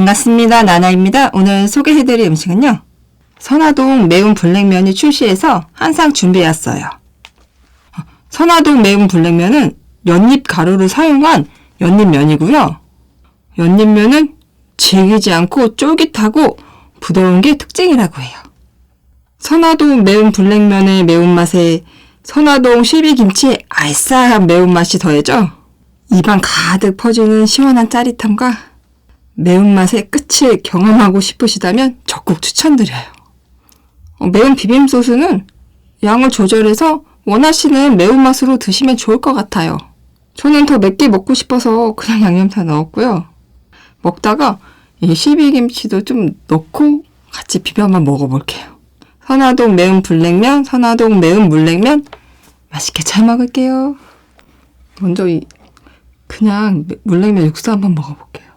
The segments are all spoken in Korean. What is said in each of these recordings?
반갑습니다. 나나입니다. 오늘 소개해드릴 음식은요. 선화동 매운 블랙면이 출시해서 항상 준비해왔어요. 선화동 매운 블랙면은 연잎 가루를 사용한 연잎면이고요. 연잎면은 질기지 않고 쫄깃하고 부드러운 게 특징이라고 해요. 선화동 매운 블랙면의 매운맛에 선화동 실비김치의 알싸한 매운맛이 더해져 입안 가득 퍼지는 시원한 짜릿함과 매운맛의 끝을 경험하고 싶으시다면 적극 추천드려요. 어, 매운 비빔 소스는 양을 조절해서 원하시는 매운맛으로 드시면 좋을 것 같아요. 저는 더 맵게 먹고 싶어서 그냥 양념 다 넣었고요. 먹다가 이 실비김치도 좀 넣고 같이 비벼만 먹어볼게요. 선화동 매운 블랙면, 선화동 매운 물냉면 맛있게 잘 먹을게요. 먼저 이 그냥 물냉면 육수 한번 먹어볼게요.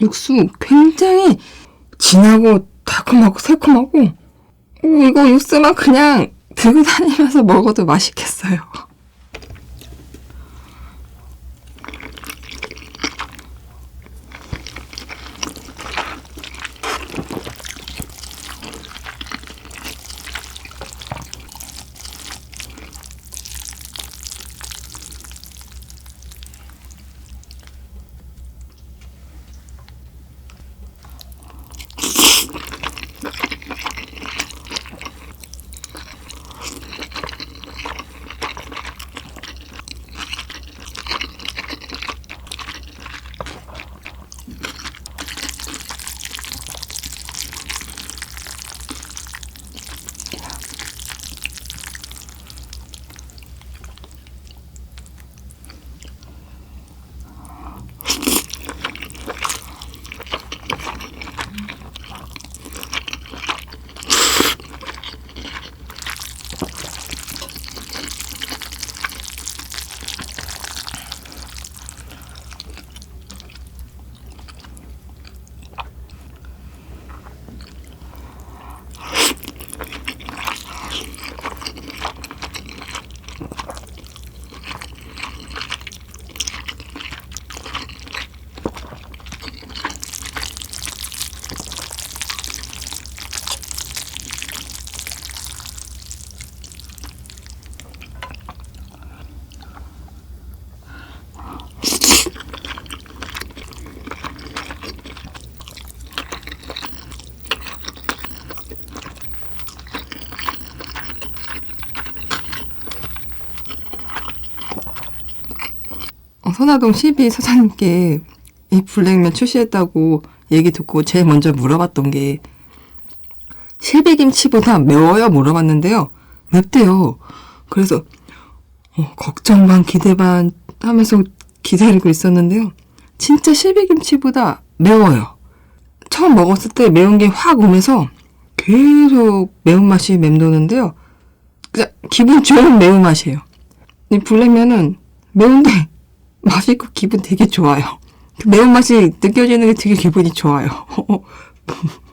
육수 굉장히 진하고 달콤하고 새콤하고 오, 이거 육수만 그냥 들고 다니면서 먹어도 맛있겠어요. 선화동 12 사장님께 이 블랙면 출시했다고 얘기 듣고 제일 먼저 물어봤던 게 실비김치보다 매워요 물어봤는데요. 맵대요. 그래서 어, 걱정 반 기대 반 하면서 기다리고 있었는데요. 진짜 실비김치보다 매워요. 처음 먹었을 때 매운 게 확 오면서 계속 매운맛이 맴도는데요. 기분 좋은 매운맛이에요. 이 블랙면은 매운데 맛있고 기분 되게 좋아요. 그 매운맛이 느껴지는 게 되게 기분이 좋아요.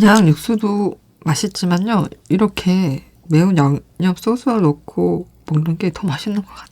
그냥 육수도 맛있지만요. 이렇게 매운 양념 소스를 넣고 먹는 게 더 맛있는 것 같아요.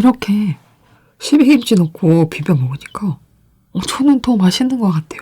이렇게 시비김치 넣고 비벼 먹으니까 어, 저는 더 맛있는 것 같아요.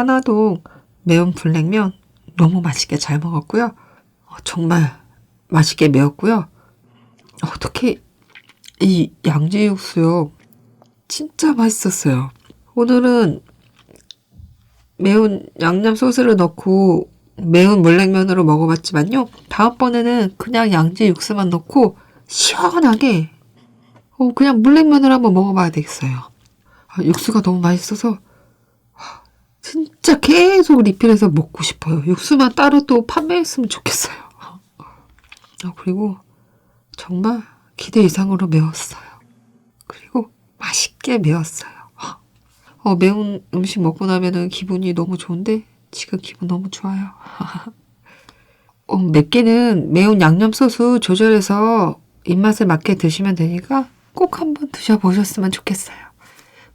선화동 매운 블랙면 너무 맛있게 잘 먹었고요. 어, 정말 맛있게 매웠고요. 어, 특히 이 양지 육수요. 진짜 맛있었어요. 오늘은 매운 양념 소스를 넣고 매운 물냉면으로 먹어봤지만요. 다음번에는 그냥 양지 육수만 넣고 시원하게 어, 그냥 물냉면을 한번 먹어봐야 되겠어요. 아, 육수가 너무 맛있어서 와, 진짜 계속 리필해서 먹고 싶어요. 육수만 따로 또 판매했으면 좋겠어요. 아, 그리고 정말 기대 이상으로 매웠어요. 그리고 맛있게 매웠어요. 어, 매운 음식 먹고 나면은 기분이 너무 좋은데 지금 기분 너무 좋아요. 어, 맵기는 매운 양념 소스 조절해서 입맛에 맞게 드시면 되니까 꼭 한번 드셔보셨으면 좋겠어요.